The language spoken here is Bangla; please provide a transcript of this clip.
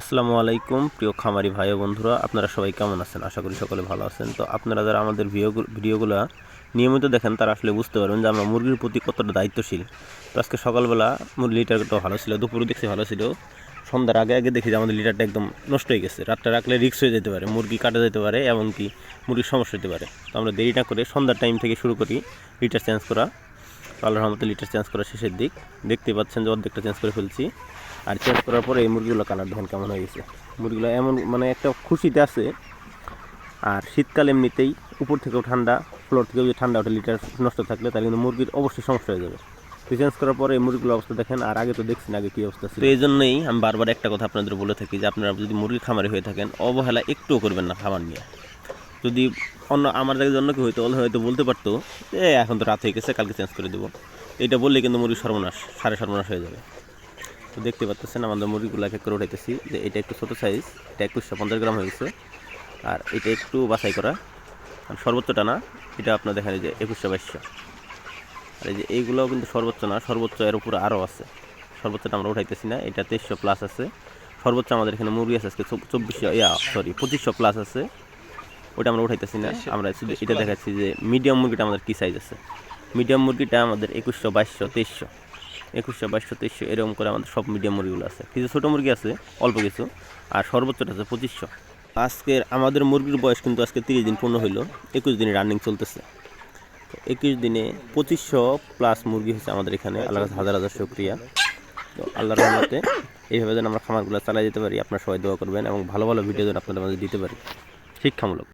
আসসালামু আলাইকুম, প্রিয় খামারি ভাই বন্ধুরা, আপনারা সবাই কেমন আছেন? আশা করি সকলে ভালো আছেন। তো আপনারা যারা আমাদের ভিডিও ভিডিওগুলো নিয়মিত দেখেন, তারা আসলে বুঝতে পারবেন যে আমরা মুরগির প্রতি কতটা দায়িত্বশীল। তো আজকে সকালবেলা মুরগি লিটারটা ভালো ছিল, দুপুরে দেখছি ভালো ছিল। সন্ধ্যার আগে আগে দেখি যে আমাদের লিটারটা একদম নষ্ট হয়ে গেছে। রাতটা রাখলে রিক্স হয়ে যেতে পারে, মুরগি কাটা যেতে পারে, এমনকি মুরগির সমস্যা হতে পারে। তো আমরা দেরি না করে সন্ধ্যার টাইম থেকে শুরু করি লিটার চেঞ্জ করা। আল্লাহর রহমতে লিটার চেঞ্জ করা শেষের দিক। দেখতে পাচ্ছেন যে অর্ধেকটা চেঞ্জ করে ফেলছি। আর চেঞ্জ করার পরে এই মুরগিগুলো কালার দেখেন কেমন হয়ে গেছে। মুরগিগুলো এমন মানে একটা খুশিতে আছে। আর শীতকাল এমনিতেই উপর থেকেও ঠান্ডা ফ্লোর থেকেও যদি ঠান্ডা ওঠে লিটার নষ্ট থাকলে তাহলে কিন্তু মুরগির অবশ্যই সমস্যা হয়ে যাবে। তো চেঞ্জ করার পরে এই মুরগিগুলোর অবস্থা দেখেন, আর আগে তো দেখছেন আগে কী অবস্থা তো এই জন্যই আমি বারবার একটা কথা আপনাদের বলে থাকি যে আপনারা যদি মুরগি খামারে হয়ে থাকেন, অবহেলা একটুও করবেন না খামার নিয়ে। যদি অন্য আমার জায়গায় অন্য কেউ হয়তো তাহলে হয়তো বলতে পারতো যে এখন তো রাত হয়ে গেছে, কালকে চেঞ্জ করে দেবো। এটা বললে কিন্তু মুরগি সর্বনাশ, সাড়ে সর্বনাশ হয়ে যাবে। তো দেখতে পাচ্ছেন আমাদের মুরগিগুলো এক করে উঠাইতেছি, যে এটা একটু ছোটো সাইজ এটা একুশশো পঞ্চাশ গ্রাম হয়ে গেছে, আর এটা একটু বাছাই করা। আর সর্বোচ্চটা না, এটা আপনার দেখেন যে একুশশো বাইশশো। আর এই যে এইগুলোও কিন্তু সর্বোচ্চ না, সর্বোচ্চ এর উপরে আরও আছে। সর্বোচ্চটা আমরা উঠাইতেছি না, এটা তেইশশো প্লাস আছে। সর্বোচ্চ আমাদের এখানে মুরগি আছে আজকে চব্বিশশো, ইয়া সরি পঁচিশশো প্লাস আছে। ওটা আমরা উঠাইতেছি না। আমরা শুধু এটা দেখাচ্ছি যে মিডিয়াম মুরগিটা আমাদের কী সাইজ আছে। মিডিয়াম মুরগিটা আমাদের একুশশো বাইশশো তেইশশো। একুশশো বাইশশো তেইশশো এরকম করে আমাদের সব মিডিয়াম মুরগিগুলো আছে। কিছু ছোটো মুরগি আছে অল্প কিছু আর সর্বোচ্চটা আছে পঁচিশশো। আজকের আমাদের মুরগির বয়স কিন্তু আজকে তিরিশ দিন পূর্ণ হইল একুশ দিনে রানিং চলতেছে। তো একুশ দিনে পঁচিশশো প্লাস মুরগি হচ্ছে আমাদের এখানে। আল্লাহ হাজার হাজার শুক্রিয়া। তো আল্লাহর রহমতে এইভাবে যেন আমরা খামারগুলো চালাই যেতে পারি আপনারা সবাই দোয়া করবেন এবং ভালো ভালো ভিডিও যেন আপনাদের মাঝে দিতে পারি। শিক্ষামূলক।